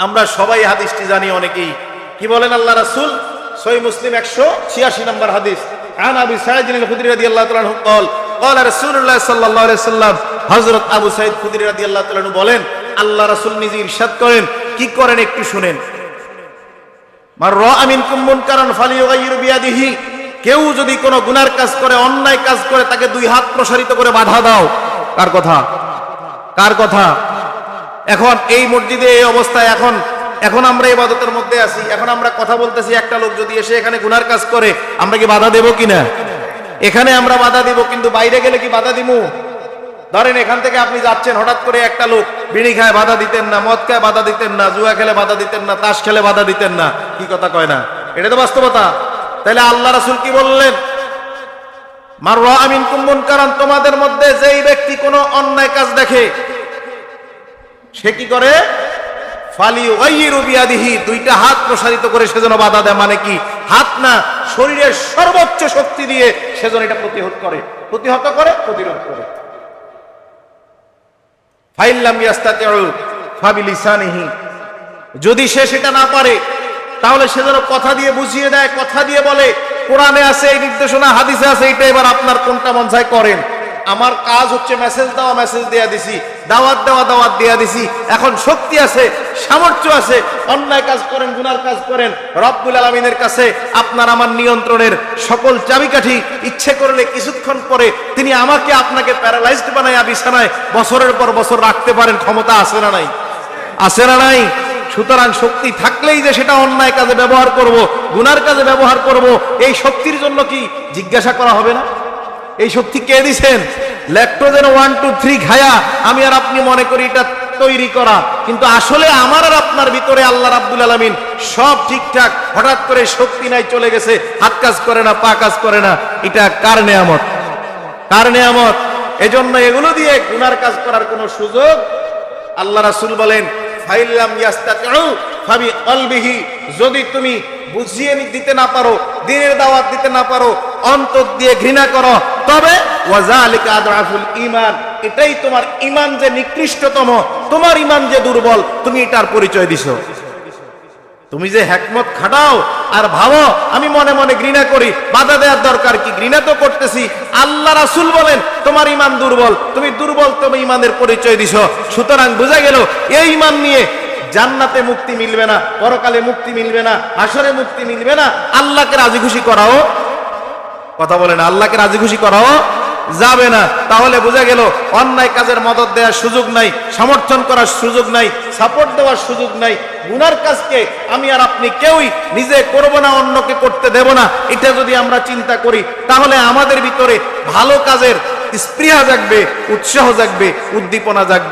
আমরা সবাই হাদিসটি জানি অনেকেই কি বলেন আল্লাহ রাসূল সহি মুসলিম একশো ছিয়াশি নম্বর হাদিস عن ابي سعيد الخدري رضي الله تعالى عنه قال قال رسول الله صلى الله عليه وسلم হযরত আবু সাইদ খুদরি রাদিয়াল্লাহু তাআলা আনহু বলেন আল্লাহ রাসূল নিজে ইরশাদ করেন কি করেন একটু শুনেন মার রাআ মিনকুম মুনকারান ফালিয়ুগাইয়িরু বিয়াদিহি কেউ যদি কোনো গুনার কাজ করে অন্যায় কাজ করে তাকে দুই হাত প্রসারিত করে বাধা দাও কার কথা কার কথা এখন এই মসজিদে এই অবস্থায় এখন এখন আমরা ইবাদতের মধ্যে আছি, এখন আমরা কথা বলতেছি, একটা লোক যদি এসে এখানে গুনার কাজ করে, আমরা কি বাধা দেব কিনা? এখানে আমরা বাধা দিব, কিন্তু বাইরে গেলে কি বাধা দিমু? ধরেন এখান থেকে আপনি যাচ্ছেন, হঠাৎ করে একটা লোক বিড়ি খায় বাধা দিতেন না, মদ খায় বাধা দিতেন না, জুয়া খেলে বাধা দিতেন না, তাস খেলে বাধা দিতেন না, কি কথা কয় না? এটা তো বাস্তবতা। তাহলে আল্লাহ রাসূল কি বললেন? মার আমিন কুম্বন কারণ তোমাদের মধ্যে যেই ব্যক্তি কোনো অন্যায় কাজ দেখে সে কি করে? দুইটা হাত প্রসারিত করে সেজন্য বাধা দেয়। মানে কি? হাত না, শরীরের সর্বোচ্চ শক্তি দিয়ে সেজন্য এটা প্রতিহত করে। প্রতিহত করে, প্রতিরোধ করে। যদি সে সেটা না পারে, তাহলে সে যেন কথা দিয়ে বুঝিয়ে দেয়, কথা দিয়ে বলে, কোরআনে আছে এই নির্দেশনা, হাদিসে আছে এটা এবার আপনার কোনটা মন চায় করেন। আমার কাজ হচ্ছে মেসেজ দেওয়া মেসেজ দেয়া দিছি। দাওয়াত দেওয়া, দাওয়াত দেয়া দিছি। এখন শক্তি আছে, সামর্থ্য আছে। অন্যায় কাজ করেন, গুনার কাজ করেন, রব্বুল আলমিনের কাছে আপনার আমার নিয়ন্ত্রণের সকল চাবিকাঠি ইচ্ছে করলে কিছুক্ষণ পরে তিনি আমাকে আপনাকে প্যারালাইজড বানায়, বিছানায় বছরের পর বছর রাখতে পারেন। ক্ষমতা আছে না নাই? আছে না নাই? সুতরাং শক্তি থাকলেই যে সেটা অন্যায় কাজে ব্যবহার করব, গুনার কাজে ব্যবহার করব, এই শক্তির জন্য কি জিজ্ঞাসা করা হবে না? এই শক্তি কে দিছেন? ল্যাকটোজেন ওয়ান টু থ্রি খায়া আমি আর আপনি মনে করি এটা তৈরি করা। কিন্তু আসলে আমার আর আপনার ভিতরে আল্লাহ রাব্বুল আলামিন সব ঠিকঠাক। হঠাৎ করে শক্তি নাই, চলে গেছে। হাত কাজ করে না, পা কাজ করে না। এটা কার নেয়ামত? কার নেয়ামত? এজন্য এগুলো দিয়ে গুনার কাজ করার কোনো সুযোগ আল্লাহ রাসূল বলেন ইয়াস্তাতিউ ফাবি কলবিহি। যদি তুমি বুঝিয়ে দিতে না পারো, দিনের দাওয়াত দিতে না পারো, অন্তর দিয়ে ঘৃণা করো তবে এটাই তোমার ঈমান যে নিকৃষ্টতম, তোমার ঈমান যে দুর্বল, তুমি এটার পরিচয় দিছো। তুমি যে হ্যাকমত খাটাও আর ভাবো, আমি মনে মনে ঘৃণা করি, বাধা দেওয়ার দরকার কি? ঘৃণা তো করতেছি। আল্লাহ রাসুল বলেন, তোমার ইমান দুর্বল, তুমি দুর্বল তুমি ইমানের পরিচয় দিছ। সুতরাং বোঝা গেল, এই ইমান নিয়ে জান্নাতে মুক্তি মিলবে না, পরকালে মুক্তি মিলবে না আসরে মুক্তি মিলবে না। আল্লাহকে রাজি খুশি করাও কথা বলে না, আল্লাহকে রাজি খুশি করাও যাবে না। তাহলে বোঝা গেল, অন্যায় কাজের মদত দেওয়ার সুযোগ নাই, সমর্থন করার সুযোগ নাই সাপোর্ট দেওয়ার সুযোগ নাই। গুনার কাজকে আমি আর আপনি কেউই নিজে করব না, অন্যকে করতে দেব না। এটা যদি আমরা চিন্তা করি, তাহলে আমাদের ভিতরে ভালো কাজের স্পৃহা জাগবে, উৎসাহ জাগবে, উদ্দীপনা জাগবে।